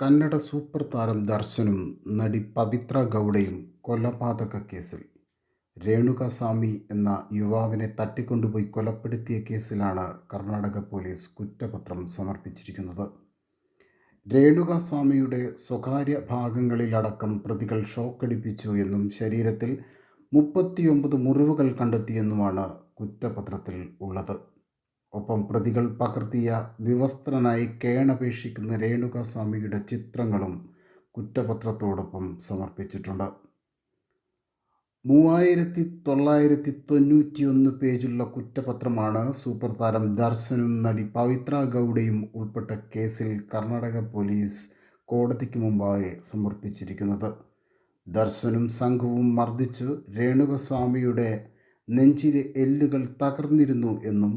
Kannada super താരം ദർശനും നടി പവിത്ര ഗൗഡയും കൊലപാതക കേസിൽ. രേണുകസ്വാമി എന്ന യുവാവിനെ തട്ടിക്കൊണ്ടുപോയി കൊലപ്പെടുത്തിയ കേസിലാണ് കർണാടക പോലീസ് കുറ്റപത്രം സമർപ്പിച്ചിരിക്കുന്നത്. രേണുകസ്വാമിയുടെ സ്വകാര്യ ഭാഗങ്ങളിലടക്കം പ്രതികൾ ഷോക്കടിപ്പിച്ചു എന്നും ശരീരത്തിൽ മുപ്പത്തിയൊമ്പത് മുറിവുകൾ കണ്ടെത്തിയെന്നുമാണ് കുറ്റപത്രത്തിൽ ഉള്ളത്. ഒപ്പം പ്രതികൾ പകർത്തിയ വിവസ്ത്രനായി കേണപേക്ഷിക്കുന്ന രേണുകസ്വാമിയുടെ ചിത്രങ്ങളും കുറ്റപത്രത്തോടൊപ്പം സമർപ്പിച്ചിട്ടുണ്ട്. മൂവായിരത്തി തൊള്ളായിരത്തി തൊണ്ണൂറ്റിയൊന്ന് പേജുള്ള കുറ്റപത്രമാണ് സൂപ്പർ താരം ദർശനും നടി പവിത്ര ഗൗഡയും ഉൾപ്പെട്ട കേസിൽ കർണാടക പോലീസ് കോടതിക്ക് മുമ്പാകെ സമർപ്പിച്ചിരിക്കുന്നത്. ദർശനും സംഘവും മർദ്ദിച്ചു രേണുകസ്വാമിയുടെ നെഞ്ചിലെ എല്ലുകൾ തകർന്നിരുന്നു എന്നും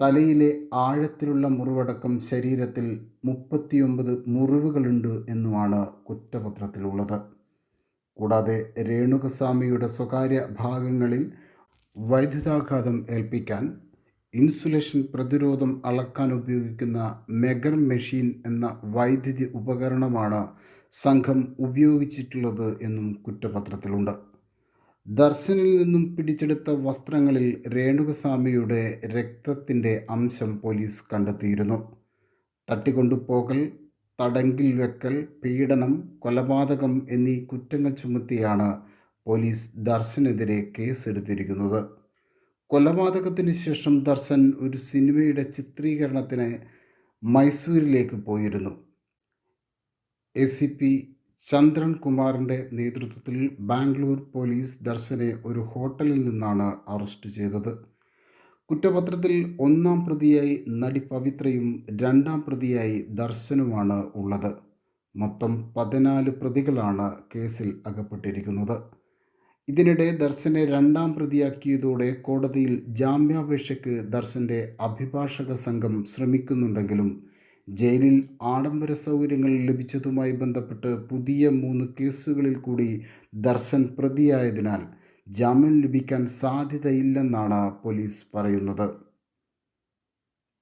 തലയിലെ ആഴത്തിലുള്ള മുറിവടക്കം ശരീരത്തിൽ മുപ്പത്തിയൊമ്പത് മുറിവുകളുണ്ട് എന്നുമാണ് കുറ്റപത്രത്തിലുള്ളത്. കൂടാതെ രേണുകസ്വാമിയുടെ സ്വകാര്യ ഭാഗങ്ങളിൽ വൈദ്യുതാഘാതം ഏൽപ്പിക്കാൻ ഇൻസുലേഷൻ പ്രതിരോധം അളക്കാൻ ഉപയോഗിക്കുന്ന മെഗർ മെഷീൻ എന്ന വൈദ്യുതി ഉപകരണമാണ് സംഘം ഉപയോഗിച്ചിട്ടുള്ളത് എന്നും കുറ്റപത്രത്തിലുണ്ട്. ദർശനിൽ നിന്നും പിടിച്ചെടുത്ത വസ്ത്രങ്ങളിൽ രേണുകസ്വാമിയുടെ രക്തത്തിന്റെ അംശം പോലീസ് കണ്ടെത്തിയിരുന്നു. തട്ടിക്കൊണ്ടുപോകൽ തടങ്കിൽ വെക്കൽ പീഡനം കൊലപാതകം എന്നീ കുറ്റങ്ങൾ ചുമത്തിയാണ് പോലീസ് ദർശനെതിരെ കേസെടുത്തിരിക്കുന്നത്. കൊലപാതകത്തിന് ശേഷം ദർശൻ ഒരു സിനിമയുടെ ചിത്രീകരണത്തിന് മൈസൂരിലേക്ക് പോയിരുന്നു. എ സി പി ചന്ദ്രൻ കുമാറിന്റെ നേതൃത്വത്തിൽ ബാംഗ്ലൂർ പോലീസ് ദർശനെ ഒരു ഹോട്ടലിൽ നിന്നാണ് അറസ്റ്റ് ചെയ്തത്. കുറ്റപത്രത്തിൽ ഒന്നാം പ്രതിയായി നടി പവിത്രയും രണ്ടാം പ്രതിയായി ദർശനുമാണ് ഉള്ളത്. മൊത്തം പതിനാല് പ്രതികളാണ് കേസിൽ അകപ്പെട്ടിരിക്കുന്നത്. ഇതിനിടെ ദർശനെ രണ്ടാം പ്രതിയാക്കിയതോടെ കോടതിയിൽ ജാമ്യാപേക്ഷയ്ക്ക് ദർശന്റെ അഭിഭാഷക സംഘം ശ്രമിക്കുന്നുണ്ടെങ്കിലും ജയിലിൽ ആഡംബര സൗകര്യങ്ങൾ ലഭിച്ചതുമായി ബന്ധപ്പെട്ട് പുതിയ മൂന്ന് കേസുകളിൽ കൂടി ദർശൻ പ്രതിയായതിനാൽ ജാമ്യം ലഭിക്കാൻ സാധ്യതയില്ലെന്നാണ് പോലീസ് പറയുന്നത്.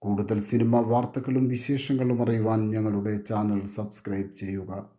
കൂടുതൽ സിനിമ വാർത്തകളും വിശേഷങ്ങളും അറിയുവാൻ ഞങ്ങളുടെ ചാനൽ സബ്സ്ക്രൈബ് ചെയ്യുക.